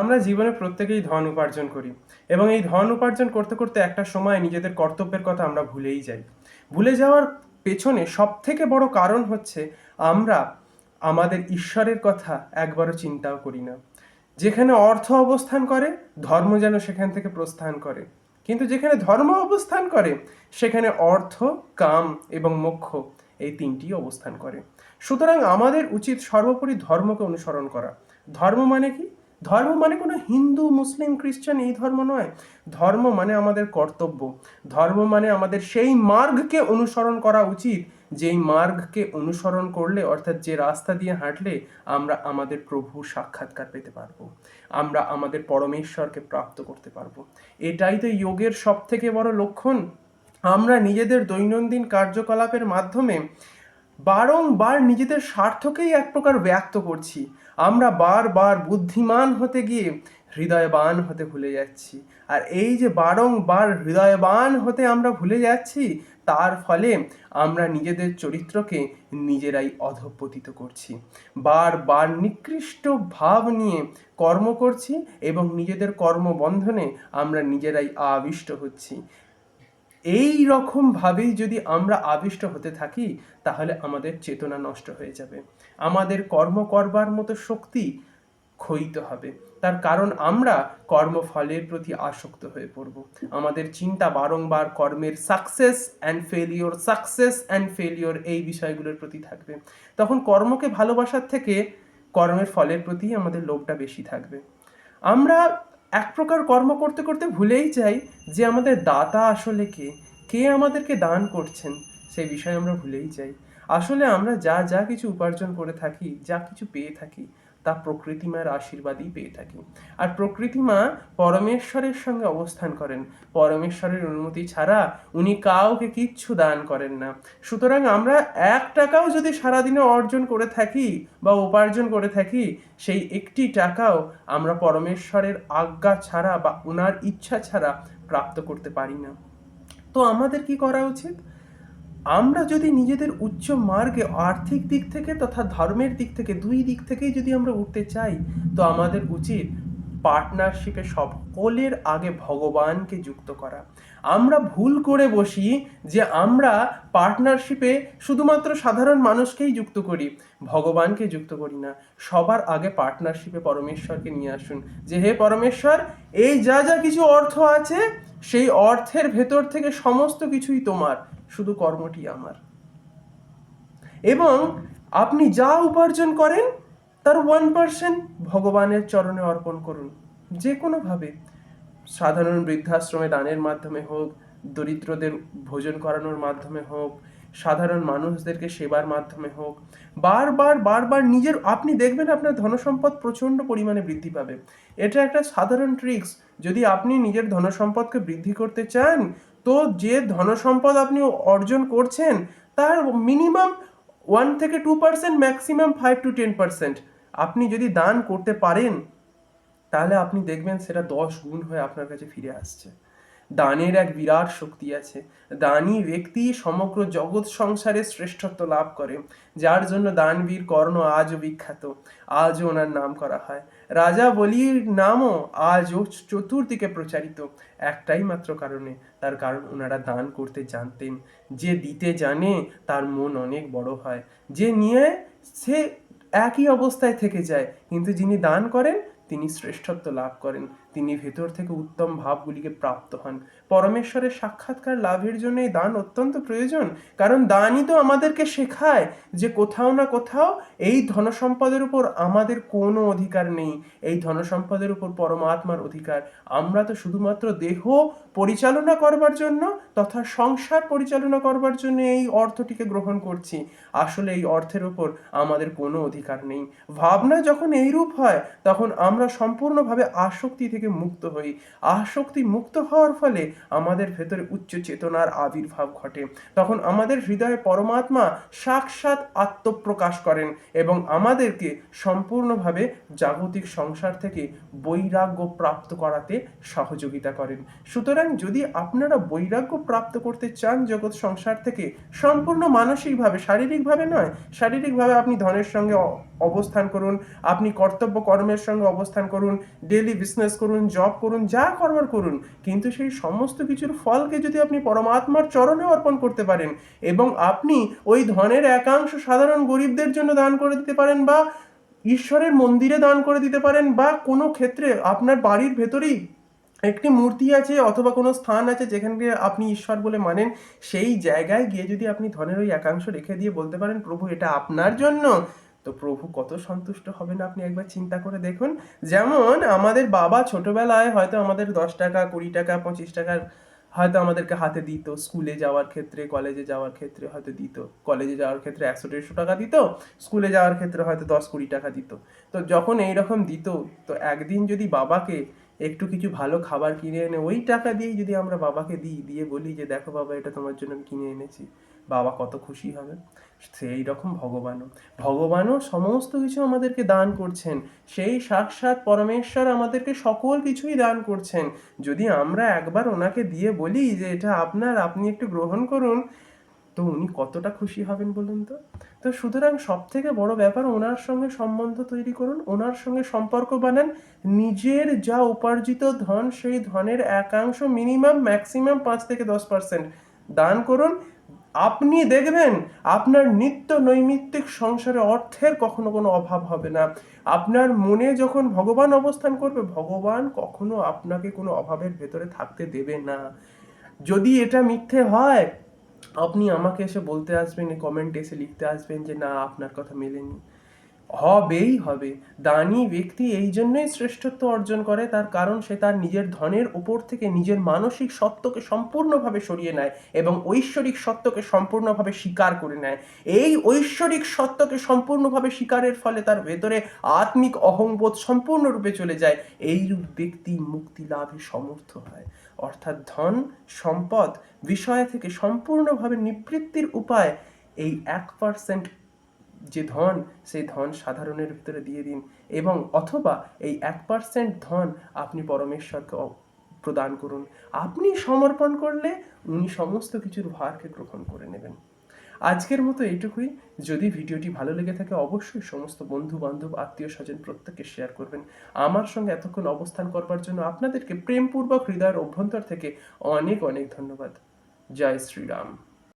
আমরা জীবনে প্রত্যেকেই ধন উপার্জন করি এবং এই ধন উপার্জন করতে করতে একটা সময় নিজেদের কর্তব্যের কথা আমরা ভুলেই যাই। ভুলে যাওয়ার পেছনে সব থেকে বড় কারণ হচ্ছে আমরা আমাদের ঈশ্বরের কথা একবারও চিন্তাও করি না। যেখানে অর্থ অবস্থান করে, ধর্ম যেন সেখান থেকে প্রস্থান করে। কিন্তু যেখানে ধর্ম অবস্থান করে, সেখানে অর্থ, কাম এবং মোক্ষ এই তিনটি অবস্থান করে। সুতরাং আমাদের উচিত সর্বোপরি ধর্মকে অনুসরণ করা। ধর্ম মানে কি? ধর্ম মানে কোনো হিন্দু, মুসলিম, খ্রিস্টান এই ধর্ম নয়। ধর্ম মানে আমাদের কর্তব্য। ধর্ম মানে আমাদের সেই মার্গকে অনুসরণ করা উচিত। যেই মার্গকে অনুসরণ করলে, অর্থাৎ যে রাস্তা দিয়ে হাঁটলে, আমরা আমাদের প্রভু সাক্ষাৎকার পেতে পারব। আমরা আমাদের পরমেশ্বরকে প্রাপ্ত করতে পারব। এটাই তো যোগের সব থেকে বড় লক্ষণ। আমরা নিজেদের দৈনন্দিন কার্যকলাপের মাধ্যমে বারংবার নিজেদের স্বার্থকেই এক প্রকার ব্যক্ত করছি। আমরা বারবার বুদ্ধিমান হতে গিয়ে হৃদয়বান হতে ভুলে যাচ্ছি। আর এই যে বারংবার হৃদয়বান হতে আমরা ভুলে যাচ্ছি, তার ফলে আমরা নিজেদের চরিত্রকে নিজেরাই অধপতিত করছি। বারবার নিকৃষ্ট ভাব নিয়ে কর্ম করছি এবং নিজেদের কর্মবন্ধনে আমরা নিজেরাই আবিষ্ট হচ্ছি। এই রকম ভাবেই যদি আমরা আবিষ্ট হতে থাকি, তাহলে আমাদের চেতনা নষ্ট হয়ে যাবে। আমাদের কর্ম করবার মতো শক্তি ক্ষয়িত হবে। তার কারণ আমরা কর্মফলের প্রতি আসক্ত হয়ে পড়ব। আমাদের চিন্তা বারংবার কর্মের success and failure success and failure এই বিষয়গুলোর প্রতি থাকবে। তখন কর্মকে ভালোবাসার থেকে কর্মের ফলের প্রতি আমাদের লোভটা বেশি থাকবে। আমরা এক প্রকার কর্ম করতে করতে ভুলেই যাই যে আমাদের দাতা আসলে কে কে আমাদেরকে দান করছেন, সেই বিষয়ে আমরা ভুলেই যাই। আসলে আমরা যা যা কিছু উপার্জন করে থাকি, যা কিছু পেয়ে থাকি তা প্রকৃতি মায়ের আশীর্বাদই পেয়ে থাকি। আর প্রকৃতি মা পরমেশ্বরের সঙ্গে অবস্থান করেন। পরমেশ্বরের অনুমতি ছাড়া উনি কাউকে কিচ্ছু দান করেন না। সুতরাং আমরা এক টাকাও যদি সারাদিনে অর্জন করে থাকি বা উপার্জন করে থাকি, সেই একটি টাকাও আমরা পরমেশ্বরের আজ্ঞা ছাড়া বা ওনার ইচ্ছা ছাড়া প্রাপ্ত করতে পারি না। তো আমাদের কি করা উচিত? আমরা যদি নিজেদের উচ্চ মার্গে আর্থিক দিক থেকে তথা ধর্মের দিক থেকে দুই দিক থেকেই যদি আমরা উঠতে চাই, তো আমাদের উচিত পার্টনারশিপে সকলের আগে ভগবানকে যুক্ত করা। আমরা ভুল করে বসি যে আমরা পার্টনারশিপে শুধুমাত্র সাধারণ মানুষকেই যুক্ত করি, ভগবানকে যুক্ত করি না। সবার আগে পার্টনারশিপে পরমেশ্বরকে নিয়ে আসুন। যে হে পরমেশ্বর, এই যা যা কিছু অর্থ আছে, সেই অর্থের ভেতর থেকে সমস্ত কিছুই তোমার, শুধু কর্মটি আমার। এবং আপনি যা উপার্জন করেন তার ওয়ান পার্সেন্ট ভগবানের চরণে অর্পণ করুন। যে কোনোভাবে সাধারণ বৃদ্ধাশ্রমে দানের মাধ্যমে হোক, দরিদ্রদের ভোজন করানোর মাধ্যমে হোক, সাধারণ মানুষদেরকে সেবার মাধ্যমে হোক, বারবার বারবার নিজের, আপনি দেখবেন আপনার ধনসম্পদ প্রচণ্ড পরিমাণে বৃদ্ধি পাবে। এটা একটা সাধারণ ট্রিক্স যদি আপনি নিজের ধনসম্পদকে বৃদ্ধি করতে চান, তো যে ধনসম্পদ আপনি অর্জন করছেন, তার মিনিমাম ওয়ান থেকে two percent maximum five two ten percent আপনি যদি দান করতে পারেন, তাহলে আপনি দেখবেন সেটা দশ গুণ হয়ে আপনার কাছে ফিরে আসছে। দানের এক বিরাট শক্তি আছে। দানী ব্যক্তি সমগ্র জগৎ সংসারে শ্রেষ্ঠত্ব লাভ করে, যার জন্য দানবীর কর্ণ আজও বিখ্যাত। আজও ওনার নাম করা হয়। রাজা বলির নামও আজও চতুর্দিকে প্রচারিত। একটাই মাত্র কারণে, তার কারণ ওনারা দান করতে জানতেন। যে দিতে জানে, তার মন অনেক বড় হয়। যে নিয়ে সে একই অবস্থায় থেকে যায়। কিন্তু যিনি দান করেন তিনি শ্রেষ্ঠত্ব লাভ করেন। তিনি ভেতর থেকে উত্তম ভাবগুলিকে প্রাপ্ত হন। পরমেশ্বরের সাক্ষাৎকার লাভের জন্য এই দান অত্যন্ত প্রয়োজন, কারণ দানই তো আমাদেরকে শেখায় যে কোথাও না কোথাও এই ধনসম্পদের উপর আমাদের কোনো অধিকার নেই, এই ধনসম্পদের উপর পরমাত্মার অধিকার। আমরা তো শুধুমাত্র দেহ পরিচালনা করবার জন্য তথা সংসার পরিচালনা করবার জন্য এই অর্থটিকে গ্রহণ করছি। আসলে এই অর্থের উপর আমাদের কোনো অধিকার নেই। ভাবনা যখন এইরূপ হয়, তখন আমরা সম্পূর্ণভাবে আসক্তি থেকে থেকে মুক্ত হই। আসক্তি মুক্ত হওয়ার ফলে আমাদের ভেতরে উচ্চ চেতনার আবির্ভাব ঘটে। তখন আমাদের হৃদয়ে পরমাত্মা সাক্ষাৎ আত্মপ্রকাশ করেন এবং আমাদেরকে সম্পূর্ণভাবে জাগতিক সংসার থেকে বৈরাগ্য প্রাপ্ত করাতে সহযোগিতা করেন। সুতরাং যদি আপনারা বৈরাগ্য প্রাপ্ত করতে চান জগৎ সংসার থেকে, সম্পূর্ণ মানসিকভাবে, শারীরিকভাবে নয়, শারীরিকভাবে আপনি ধনের সঙ্গে অবস্থান করুন। আপনি কর্তব্য কর্মের সঙ্গে অবস্থান করুন। ডেলি বিজনেস করুন জব করুন, যা করবার করুন। কিন্তু সেই সমস্ত কিছুর ফলকে যদি আপনি পরমাত্মার চরণে অর্পণ করতে পারেন এবং আপনি ওই ধনের একাংশ সাধারণ গরিবদের জন্য দান করে দিতে পারেন বা ঈশ্বরের মন্দিরে দান করে দিতে পারেন বা কোনো ক্ষেত্রে আপনার বাড়ির ভেতরেই একটি মূর্তি আছে অথবা কোনো স্থান আছে যেখানকে আপনি ঈশ্বর বলে মানেন, সেই জায়গায় গিয়ে যদি আপনি ধনের ওই একাংশ রেখে দিয়ে বলতে পারেন, প্রভু, এটা আপনার জন্য। তো প্রভু কত সন্তুষ্ট হবেন আপনি একবার চিন্তা করে দেখুন। যেমন আমাদের বাবা ছোটবেলায় হয়তো আমাদের দশ টাকা, কুড়ি টাকা, পঁচিশ টাকার হয়তো আমাদেরকে হাতে দিত। স্কুলে যাওয়ার ক্ষেত্রে, কলেজে যাওয়ার ক্ষেত্রে হয়তো দিত। কলেজে যাওয়ার ক্ষেত্রে একশো, দেড়শো টাকা দিত। স্কুলে যাওয়ার ক্ষেত্রে হয়তো দশ, কুড়ি টাকা দিত। তো যখন এই রকম দিত, তো একদিন যদি বাবাকে একটু কিছু ভালো খাবার কিনে এনে ওই টাকা দিয়েই যদি আমরা বাবাকে দিই, দিয়ে বলি যে, দেখো বাবা, এটা তোমার জন্য কিনে এনেছি। বাবা কত খুশি হবে। সেই রকম ভগবানও। ভগবানও সমস্ত কিছু আমাদেরকে দান করছেন। সেই সাক্ষাৎ পরমেশ্বর আমাদেরকে সকল কিছুই দান করছেন। যদি আমরা একবার ওনাকে দিয়ে বলি যে, এটা আপনার, আপনি একটু গ্রহণ করুন, তো উনি কতটা খুশি হবেন বলুন তো? তো সুতরাং সব থেকে বড় ব্যাপার, ওনার সঙ্গে সম্বন্ধ তৈরি করুন, ওনার সঙ্গে সম্পর্ক বানান। নিজের যা উপার্জিত ধন, সেই ধনের একাংশ মিনিমাম ম্যাক্সিমাম পাঁচ থেকে দশ পার্সেন্ট দান করুন। আপনি দেখবেন আপনার নিত্য নৈমিত্তিক সংসারে অর্থের কখনো কোনো অভাব হবে না। আপনার মনে যখন ভগবান অবস্থান করবে, ভগবান কখনো আপনাকে কোনো অভাবের ভেতরে থাকতে দেবে না। যদি এটা মিথ্যে হয়, আপনি আমাকে এসে বলতে আসবেন কমেন্ট এসে লিখতে আসবেন যে, না, আপনার কথা মেলেনি। হবেই হবে। দানি ব্যক্তি এই জন্যই শ্রেষ্ঠত্ব অর্জন করে, তার কারণ সে তার নিজের ধনের উপর থেকে নিজের মানসিক সত্যকে সম্পূর্ণভাবে সরিয়ে নেয় এবং ঐশ্বরিক সত্যকে সম্পূর্ণভাবে স্বীকার করে নেয়। এই ঐশ্বরিক সত্যকে সম্পূর্ণভাবে স্বীকারের ফলে তার ভেতরে আত্মিক অহংবোধ সম্পূর্ণরূপে চলে যায়। এইরূপ ব্যক্তি মুক্তি লাভে সমর্থ হয়। অর্থাৎ ধন, সম্পদ, বিষয় থেকে সম্পূর্ণভাবে নিবৃত্তির উপায় এই এক পার্সেন্ট যে ধন, সেই ধন সাধারণের ভিতরে দিয়ে দিন এবং অথবা এই এক পার্সেন্ট ধন আপনি পরমেশ্বরকে প্রদান করুন। আপনি সমর্পণ করলে উনি সমস্ত কিছুর ভারকে গ্রহণ করে নেবেন। আজকের মতো এইটুকুই। যদি ভিডিওটি ভালো লেগে থাকে, অবশ্যই সমস্ত বন্ধু বান্ধব আত্মীয় স্বজন প্রত্যেককে শেয়ার করবেন। আমার সঙ্গে এতক্ষণ অবস্থান করবার জন্য আপনাদেরকে প্রেমপূর্বক হৃদয়ের অভ্যন্তর থেকে অনেক অনেক ধন্যবাদ। জয় শ্রীরাম।